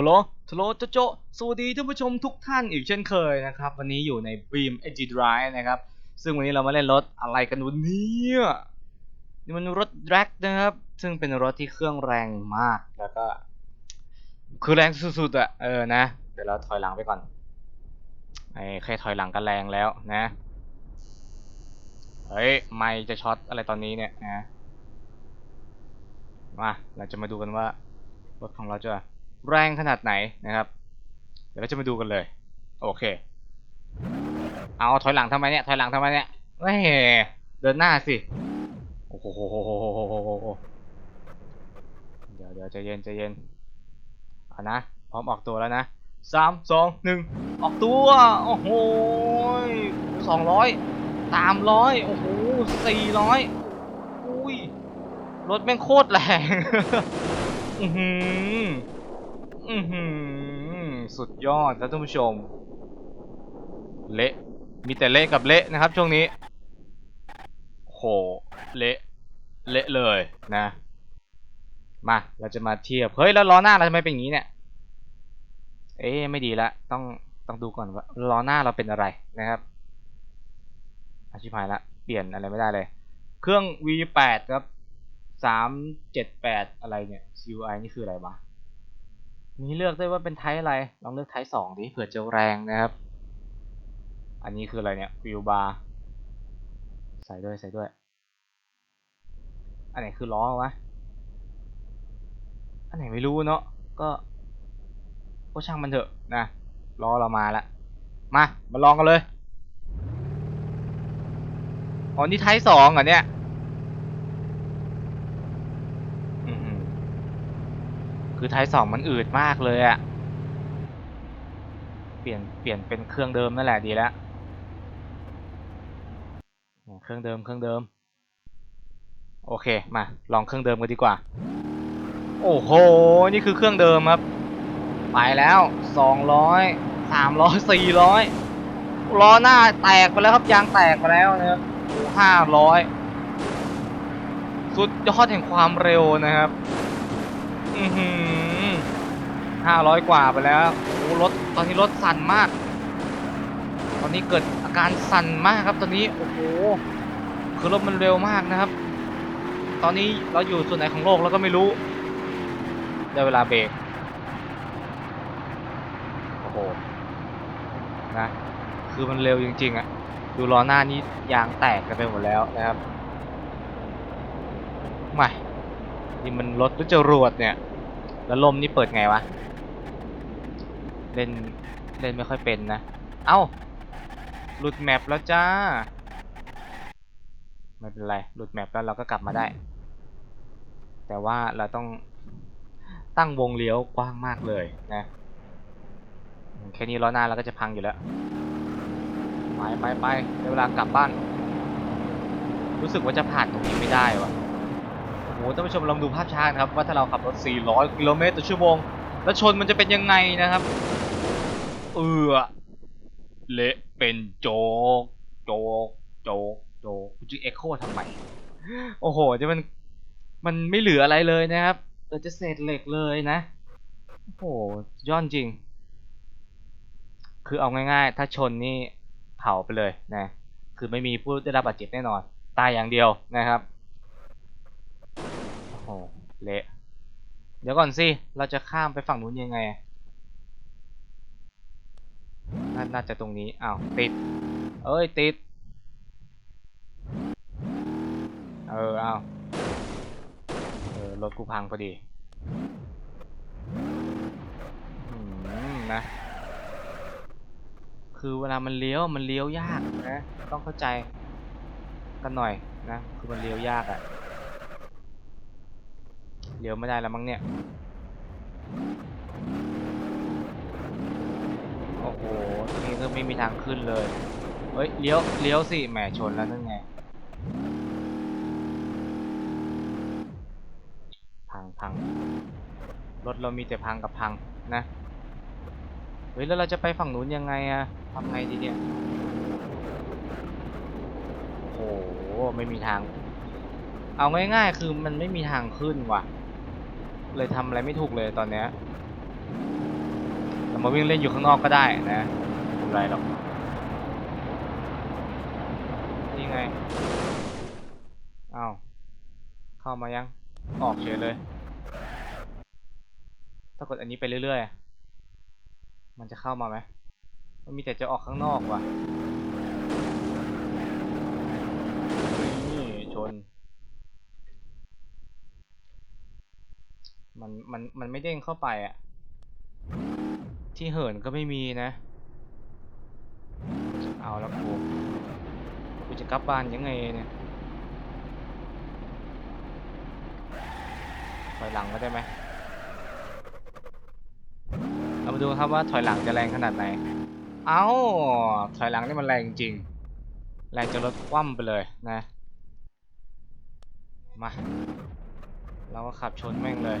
ฮัลโหลฮัลโลโจโจสวัสดีท่านผู้ชมทุกท่านอีกเช่นเคยนะครับ วันนี้อยู่ใน Beam Edge Drive นะครับ ซึ่งวันนี้เรามาเล่นรถอะไรกันวันนี้นี่มันรถ drag นะครับ ซึ่งเป็นรถที่เครื่องแรงมาก แล้วก็ คือแรงสุดๆอะเออ นะ เดี๋ยวเราถอยหลังไปก่อนไอ้แค่ถอยหลังก็แรงแล้วนะ เฮ้ย ไม่จะช็อตอะไรตอนนี้เนี่ยนะ มา เราจะมาดูกันว่ารถของเราจะ แรงขนาดไหนนะครับ เดี๋ยวเราจะมาดูกันเลย โอเค เอาถอยหลังทำไมเนี่ยถอยหลังทำไมเนี่ยเฮ้ยเดินหน้าสิโอ้โหเดี๋ยวเดี๋ยวใจเย็นใจเย็นเอานะพร้อมออกตัวแล้วนะสามสองหนึ่งออกตัวโอ้โหสองร้อยสามร้อยโอ้โหสี่ร้อยอุ้ยรถแม่งโคตรแรงอือหือ อือหือสุดยอดครับท่านผู้ชม เละมีแต่เละกับเละนะครับ ช่วงนี้โหเละเละเลยนะ มา เราจะมาเทียบ เฮ้ย แล้วล้อหน้าเราทำไมเป็นอย่างนี้เนี่ย เอ๊ะไม่ดีละ ต้อง ต้องดูก่อนว่าล้อหน้าเราเป็นอะไรนะครับ อาชิพายละ เปลี่ยนอะไรไม่ได้เลย เครื่อง V8 ครับสามเจ็ดแปดอะไรเนี่ย CUI นี่คืออะไรวะ มีเลือกได้ว่าเป็นไทป์อะไร ลองเลือกไทป์สองดิเผื่อจะแรงนะครับ อันนี้คืออะไรเนี่ยวิวบาร์ใส่ด้วยใส่ด้วย อันไหนคือล้อวะ อันไหนไม่รู้เนาะ ก็ก็ช่างมันเถอะนะ ล้อเรามาละ มา มาลองกันเลย อ๋อ นี่ไทป์สองเหรอเนี่ย อือหือ คือไทป์สองมันอืดมากเลยอะเปลี่ยนเปลี่ยนเป็นเครื่องเดิมนั่นแหละดีแล้วเนี่ยเครื่องเดิมเครื่องเดิม โอเคมาลองเครื่องเดิมกันดีกว่า โอ้โห นี่คือเครื่องเดิมครับ ไปแล้วสองร้อยสามร้อยสี่ร้อยล้อหน้าแตกไปแล้วครับยางแตกไปแล้วนะครับห้าร้อยสุดยอดแห่งความเร็วนะครับ อือหือ ห้าร้อยกว่าไปแล้วโอ้รถตอนนี้รถสั่นมาก ตอนนี้เกิดอาการสั่นมากครับตอนนี้โอ้โหคือรถมันเร็วมากนะครับ ตอนนี้เราอยู่ส่วนไหนของโลกเราก็ไม่รู้ได้เวลาเบรกโอ้โหนะคือมันเร็วจริงๆอะดูล้อหน้านี้ยางแตกกันไปหมดแล้วนะครับไม่นี่มันรถรือจรวดเนี่ย แล้วลมนี่เปิดไงวะ เล่นเล่นไม่ค่อยเป็นนะ เอ้า หลุดแมปแล้วจ้า ไม่เป็นไร หลุดแมปแล้วเราก็กลับมาได้ แต่ว่าเราต้องตั้งวงเลี้ยวกว้างมากเลยนะ แค่นี้ล้อหน้าเราก็จะพังอยู่แล้ว ไปไปไปได้เวลากลับบ้าน รู้สึกว่าจะผ่านตรงนี้ไม่ได้วะโอ้โหท่านผู้ชมลองดูภาพช้านะครับ ว่าถ้าเราขับรถ 400 กิโลเมตรต่อชั่วโมง แล้วชนมันจะเป็นยังไงนะครับ เออเละเป็นโจกโจกโจกโจกกูจะเอ็กโคทำไมโอ้โหจะมันมันไม่เหลืออะไรเลยนะครับเหลือจะเศษเหล็กเลยนะ โอ้โหย้อนจริง คือเอาง่ายๆ ถ้าชนนี่เผาไปเลยนะ คือไม่มีผู้ได้รับบาดเจ็บแน่นอน ตายอย่างเดียวนะครับ โอ้โห เละ เดี๋ยวก่อนสิ เราจะข้ามไปฝั่งนู้นยังไงนน่าจะตรงนี้ อ้าว ติด เอ้ย ติด เออเอาเออ รถกูพังพอดีอืมนะ คือเวลามันเลี้ยว มันเลี้ยวยากนะ ต้องเข้าใจกันหน่อยนะ คือมันเลี้ยวยากอะ่ะ เลี้ยวไม่ได้แล้วมั้งเนี่ย โอ้โห นี่ก็ไม่มีทางขึ้นเลย เฮ้ย เลี้ยว เลี้ยวสิ แหมชนแล้วนั่นไง พังพัง รถเรามีแต่พังกับพังนะ เฮ้ย แล้วเราจะไปฝั่งนู้นยังไงอะทำไงดีเนี่ย โอ้โห ไม่มีทางเอาง่ายๆ คือมันไม่มีทางขึ้นว่ะ เลยทำอะไรไม่ถูกเลยตอนเนี้ยเรามาวิ่งเล่นอยู่ข้างนอกก็ได้นะไม่เป็นไรหรอกนี่ไงอ้าวเข้ามายัง ออกเฉยเลย ถ้ากดอันนี้ไปเรื่อยๆ มันจะเข้ามาไหมมันมีแต่จะออกข้างนอกว่ะ มันมันมันไม่เด้งเข้าไปอะที่เหินก็ไม่มีนะ เอาล้วกูกูจะกลับบ้านยังไงเนี่ยถอยหลังก็ได้ไหมเรามาดูครับว่าถอยหลังจะแรงขนาดไหน เอ้า ถอยหลังนี่มันแรงจริง แรงจะลดคว่ำไปเลยนะ มา เราก็ขับชนแม่งเลย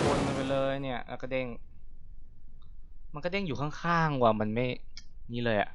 ชนมันไปเลยเนี่ยแล้วก็เด้ง มันก็เด้งอยู่ข้างๆว่ะมันไม่นี่เลยอะ่ะ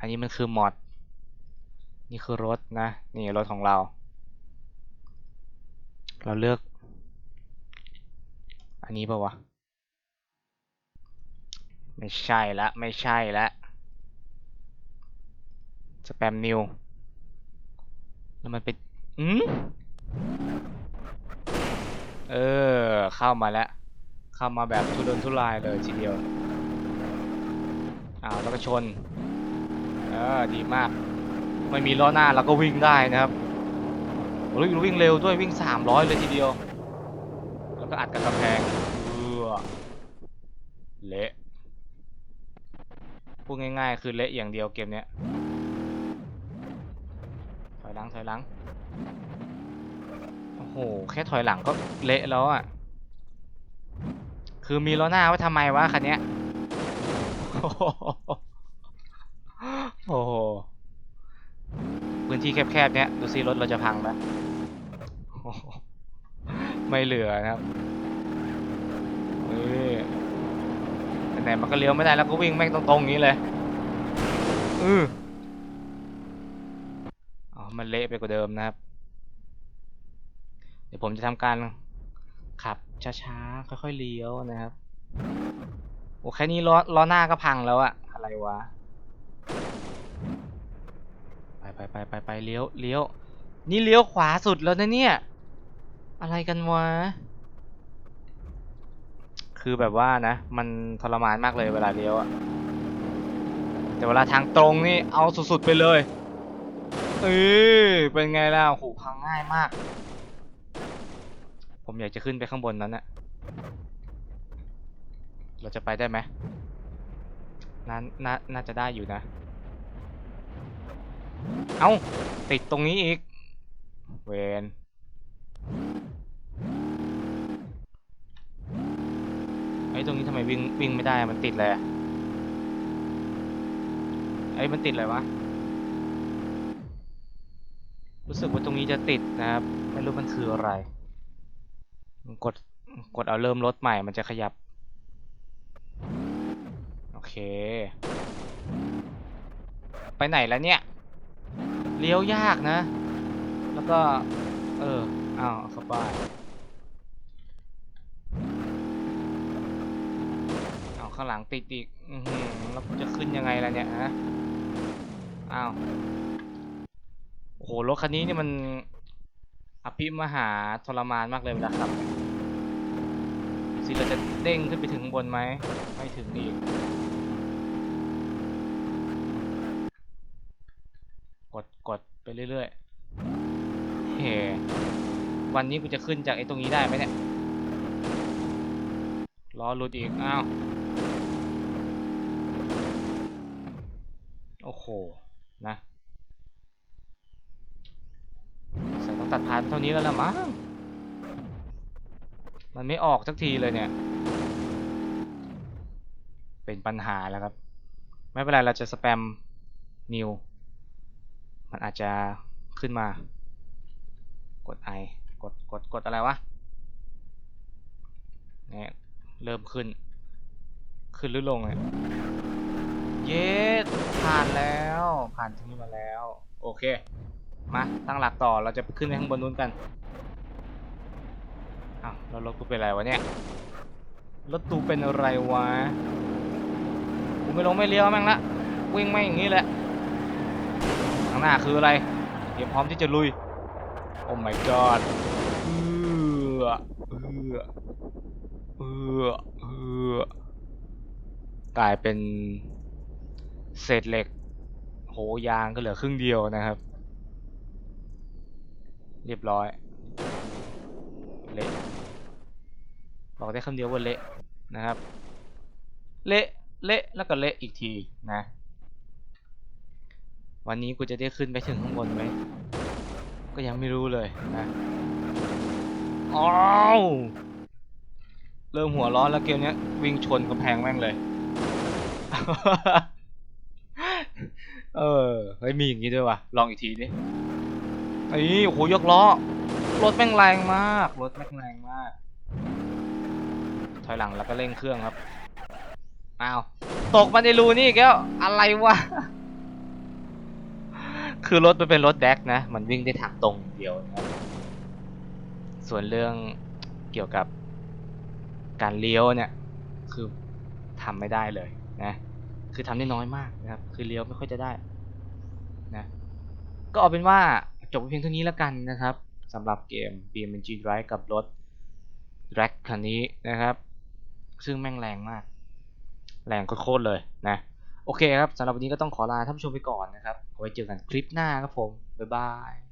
อันนี้มันคือมอด นี่คือรถนะ นี่รถของเรา เราเลือก อันนี้ป่าวะ ไม่ใช่ละ ไม่ใช่ละ สแปมนิว แล้วมันเป็นอืมเออ เข้ามาแล้ว เข้ามาแบบทุรนทุรายเลยทีเดียว อ้าวแล้วก็ชน เออ ดีมาก ไม่มีล้อหน้าเราก็วิ่งได้นะครับโอ้ยวิ่งเร็วด้วยวิ่ง 300 เลยทีเดียว แล้วก็อัดกับกำแพงเออเละ พูดง่ายๆ คือเละอย่างเดียวเกมเนี้ย ถอยหลังถอยหลัง โอ้โห แค่ถอยหลังก็เละแล้วอะ คือมีล้อหน้าไว้ทำไมวะคันเนี้ย โอ้โห พื้นที่แคบๆเนี้ย ดูซิรถเราจะพังไหมไม่เหลือนะครับเฮ้ยไหนมันก็เลี้ยวไม่ได้แล้วก็วิ่งแม่งตรงๆอย่างนี้เลย อือ มันเละไปกว่าเดิมนะครับ เดี๋ยวผมจะทำการขับช้าๆ ค่อยๆเลี้ยวนะครับ โอ้แค่นี้ล้อล้อหน้าก็พังแล้วอะอะไรวะ ไปไปไปไปไปเลี้ยวเลี้ยว นี่เลี้ยวขวาสุดแล้วนะเนี่ย อะไรกันวะ คือแบบว่านะ มันทรมานมากเลยเวลาเลี้ยวอะแต่เวลาทางตรงนี่เอาสุดๆไปเลย เออเป็นไงล่ะโหพังง่ายมาก ผมอยากจะขึ้นไปข้างบนนั้นนะเราจะไปได้ไหมน่าน่าน่าจะได้อยู่นะ เอ้า ติดตรงนี้อีก เวนไอ้ตรงนี้ทำไมวิ่งวิ่งไม่ได้ มันติดเลยไอ้ยมันติดอะไรวะ รู้สึกว่าตรงนี้จะติดนะครับ ไม่รู้มันคืออะไร กด กดเอาเริ่มรถใหม่มันจะขยับ โอเค ไปไหนแล้วเนี่ย เลี้ยวยากนะ แล้วก็ เออ อ้าวเข้าบ้านเอาข้างหลังติดอีก อือแล้วจะขึ้นยังไงล่ะเนี่ยฮะ อ้าว โอ้โหรถคันนี้นี่มันอภิมหาทรมานมากเลยเวลาขับสิเราจะเด้งขึ้นไปถึงข้างบนไหมไม่ถึงอีกกดกดไปเรื่อยๆเฮ้วันนี้กูจะขึ้นจากไอ้ตรงนี้ได้ไหมเนี่ยรอหลุดอีกอ้าวโอ้โหนะใส่ ตัดพานเท่านี้แล้วละมั้งมันไม่ออกสักทีเลยเนี่ย เป็นปัญหาแล้วครับ ไม่เป็นไรเราจะสแปมนิว มันอาจจะขึ้นมา กด I กดกดกดอะไรวะเนี่ยเริ่มขึ้น ขึ้นหรือลงเนี่ยเย้ผ่านแล้ว ผ่านที่นี่มาแล้ว โอเค มาตั้งหลักต่อเราจะขึ้นไปข้างบนนู้นกันเอาอ้าวแล้วรถกูเป็นอะไรวะเนี่ยรถตูเป็นอะไรวะกูไม่ลงไม่เลี้ยวแม่งละวิ่งไม่งอย่างนี้แหละข้างหน้าคืออะไรเตรียมพร้อมที่จะลุยโอ้ my god เออเออเออเออกลายเป็นเศษเหล็ก โหยางก็เหลือครึ่งเดียวนะครับ เรียบร้อย เละบอกได้คำเดียวว่าเละนะครับ เละเละแล้วก็เละอีกทีนะ วันนี้กูจะได้ขึ้นไปถึงข้างบนไหมก็ยังไม่รู้เลยนะอ้าวเริ่มหัวร้อนแล้วเกมนี้วิ่งชนกำแพงแม่งเลย เออเฮ้ยมีอย่างงี้ด้วยวะลองอีกทีดิ ไอ้ยโอ้โหยกล้อ รถแม่งแรงมาก รถแม่งแรงมาก ถอยหลังแล้วก็เร่งเครื่องครับ อ้าว ตกมาในรูนี่อีกแล้ว อะไรวะ คือรถมันเป็นรถแดกนะ มันวิ่งได้ทางตรงอย่างเดียวนะครับ ส่วนเรื่องเกี่ยวกับการเลี้ยวเนี่ย คือทำไม่ได้เลยนะ คือทำได้น้อยมากนะครับ คือเลี้ยวไม่ค่อยจะได้นะ ก็เอาเป็นว่า จบไปเพียงเท่านี้แล้วกันนะครับสำหรับเกม BMG Drive กับรถ Drag คันนี้นะครับ ซึ่งแม่งแรงมาก แรงโคตรเลยนะ โอเคครับสำหรับวันนี้ก็ต้องขอลาท่านผู้ชมไปก่อนนะครับเอไว้เจอกันคลิปหน้าครับผม บ๊ายบาย